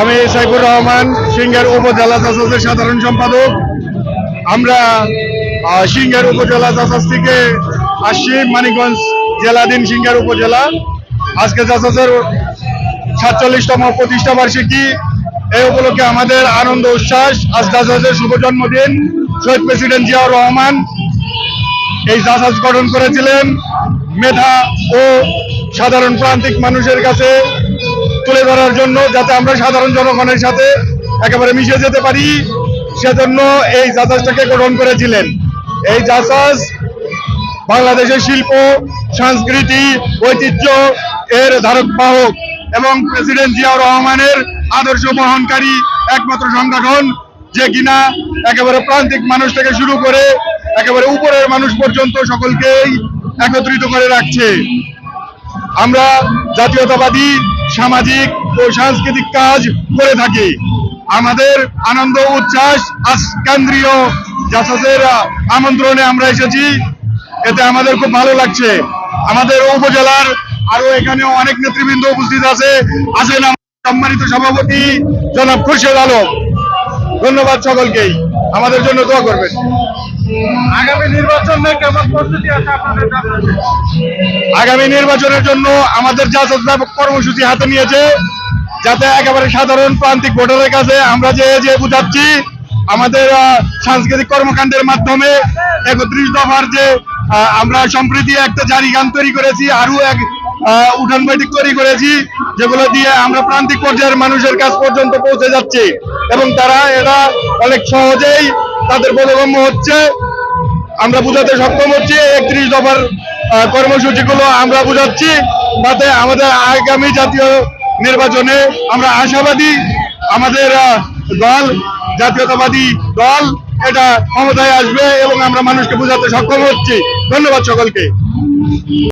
আমি সাইফুর রহমান, সিঙ্গার উপজেলা জাসাসের সাধারণ সম্পাদক। আমরা সিঙ্গার উপজেলা জাসাস থেকে আসছি মানিকগঞ্জ জেলাধীন সিঙ্গার উপজেলা। আজকে জাসাসের সাতচল্লিশতম প্রতিষ্ঠা বার্ষিকী। এই উপলক্ষে আমাদের আনন্দ উচ্ছ্বাস। আজ জাসাসের শুভ জন্মদিন। শহীদ প্রেসিডেন্ট জিয়াউর রহমান এই জাহাজ গঠন করেছিলেন। মেধা ও সাধারণ প্রান্তিক মানুষের কাছে জন্য যাতে আমরা সাধারণ জনগণের সাথে একেবারে মিশে যেতে পারি, সেজন্য এই জাহাজটাকে গঠন করেছিলেন। এই জাহাজ বাংলাদেশের শিল্প, সংস্কৃতি, ঐতিহ্য এর ধারক বাহক এবং প্রেসিডেন্ট জিয়াউর রহমানের আদর্শ বহনকারী একমাত্র সংগঠন, যে কিনা একেবারে প্রান্তিক মানুষ থেকে শুরু করে একেবারে উপরের মানুষ পর্যন্ত সকলকেই একত্রিত করে রাখছে। আমরা জাতীয়তাবাদী সামাজিক ও সাংস্কৃতিক কাজ করে থাকি। আমাদের আনন্দ উচ্ছ্বাস কেন্দ্রীয় জাসাসের আমন্ত্রণে আমরা এসেছি। এতে আমাদের খুব ভালো লাগছে। আমাদের উপজেলার আরও এখানে অনেক নেতৃবৃন্দ উপস্থিত আছে। আছেন সম্মানিত সভাপতি জনাব খুরশেদ আলম। ধন্যবাদ সকলকেই। আমাদের জন্য দোয়া করবেন। আগামী নির্বাচনের জন্য আমাদের ব্যাপক কর্মসূচি হাতে নিয়েছে, যাতে একেবারে সাধারণ প্রান্তিক ভোটারের কাছে আমরা যে যে বুঝাচ্ছি, আমাদের সাংস্কৃতিক কর্মকাণ্ডের মাধ্যমে একত্রিশ দফার যে আমরা সম্প্রীতি একটা জারি গান তৈরি করেছি আরও এক উঠান বৈঠক তৈরি করেছি, যেগুলো দিয়ে আমরা প্রান্তিক পর্যায়ের মানুষের কাছ পর্যন্ত পৌঁছে যাচ্ছি। এবং তারা এরা অনেক সহজেই তাদের বোধগম্য হচ্ছে, আমরা বুঝাতে সক্ষম হচ্ছি একত্রিশ দফার কর্মসূচিগুলো আমরা বুঝাচ্ছি, তাতে আমাদের আগামী জাতীয় নির্বাচনে আমরা আশাবাদী আমাদের দল, জাতীয়তাবাদী দল, এটা ক্ষমতায় আসবে এবং আমরা মানুষকে বোঝাতে সক্ষম হচ্ছি। ধন্যবাদ সকলকে।